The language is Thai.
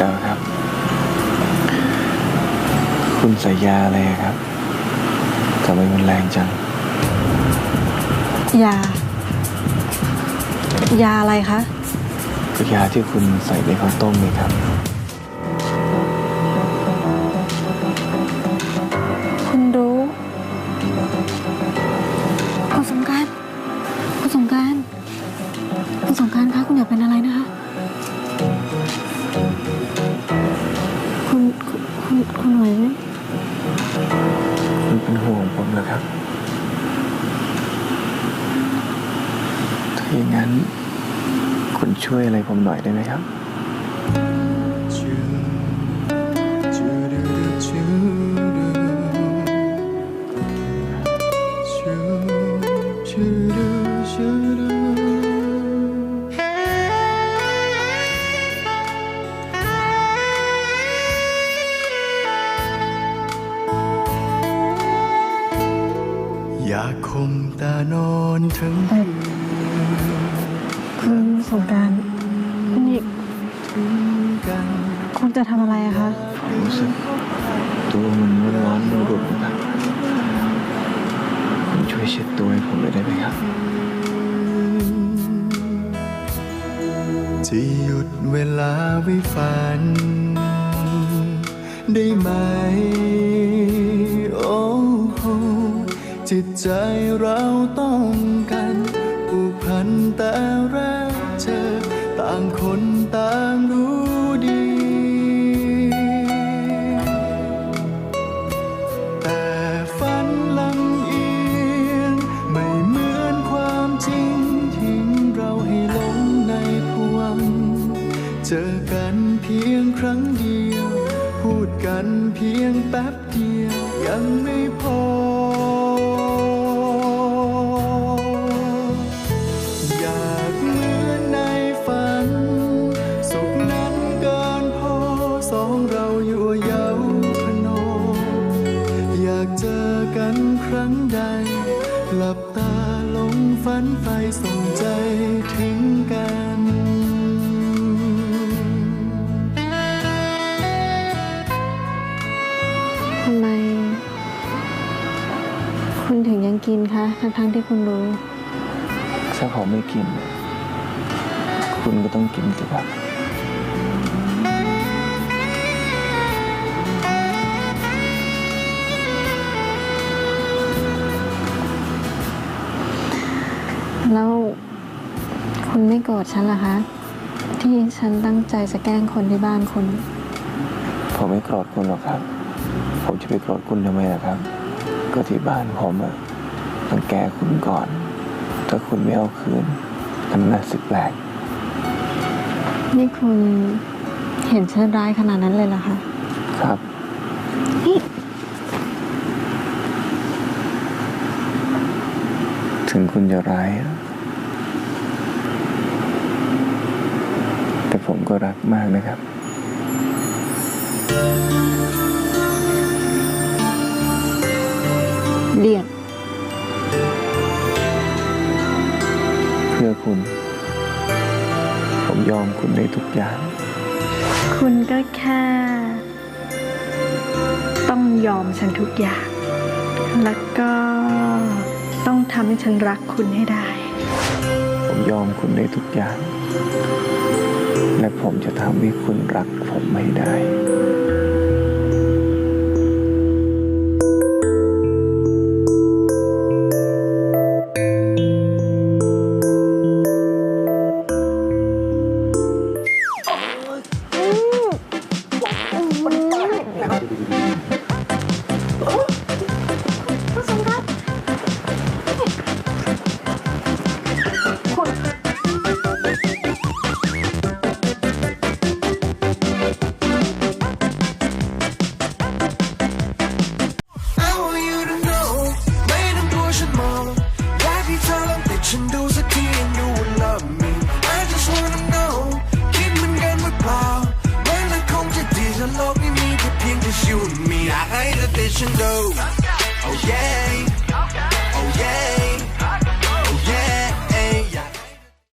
ดาวครับ คุณใส่ยาอะไรครับทำไมมันแรงจัง ยา ยาอะไรคะคือยาที่คุณใส่ในข้าวต้มนี่ครับคุณรู้คุณสงกรารคุณสงกรารคุณสงกรารคะคุณอยากเป็นอะไร อย่างนั้น คุณช่วยอะไรผมหน่อยได้ไหมครับอยากคมตานอนทั้งคืน คุณสงกรารนี่กันคุณจะทำอะไรอะคะผมรู้สึกตัวมันร้อนๆมันรุนๆครับคุณช่วยเช็ดตัวให้ผมเลยได้ไหมครับจะหยุดเวลาไว้ฝัน ได้ไหม โอ้โหจิตใจเราต้องางคนต่างรู้ดี แต่ฝันลำเอียงไม่เหมือนความจริง ทิ้งเราให้หลงในพวังเจอกันเพียงครั้งเดียว พูดกันเพียงแป๊บเดียวยังไม่พอากเจอกันครั้งใด หลับตาลงฝันไฟส่งใจถึงกันทำไม คุณถึงยังกินคะทั้งๆที่คุณรู้ถ้าผมไม่กิน คุณก็ต้องกินสิครับ คุณไม่โกรธฉันเหรอคะ ที่ฉันตั้งใจจะแกล้งคนที่บ้านคุณ ผมไม่โกรธคุณหรอกครับ ผมจะไปโกรธคุณทำไมล่ะครับ ก็ที่บ้านผมอะต้องแกคุณก่อน ถ้าคุณไม่เอาคืนมันน่าสิแปลก นี่คุณเห็นฉันร้ายขนาดนั้นเลยเหรอคะ ครับนี่ถึงคุณจะร้ายอะแต่ ผมก็รักมากนะครับเดียดเพื่อคุณ ผมยอมคุณได้ทุกอย่าง คุณก็แค่ ต้องยอมฉันทุกอย่าง แล้วก็ต้องทำให้ฉันรักคุณให้ได้ ผมยอมคุณได้ทุกอย่าง และผมจะทำให้คุณรักผมไม่ได้ shooting me. I hate a vision though. Oh yeah.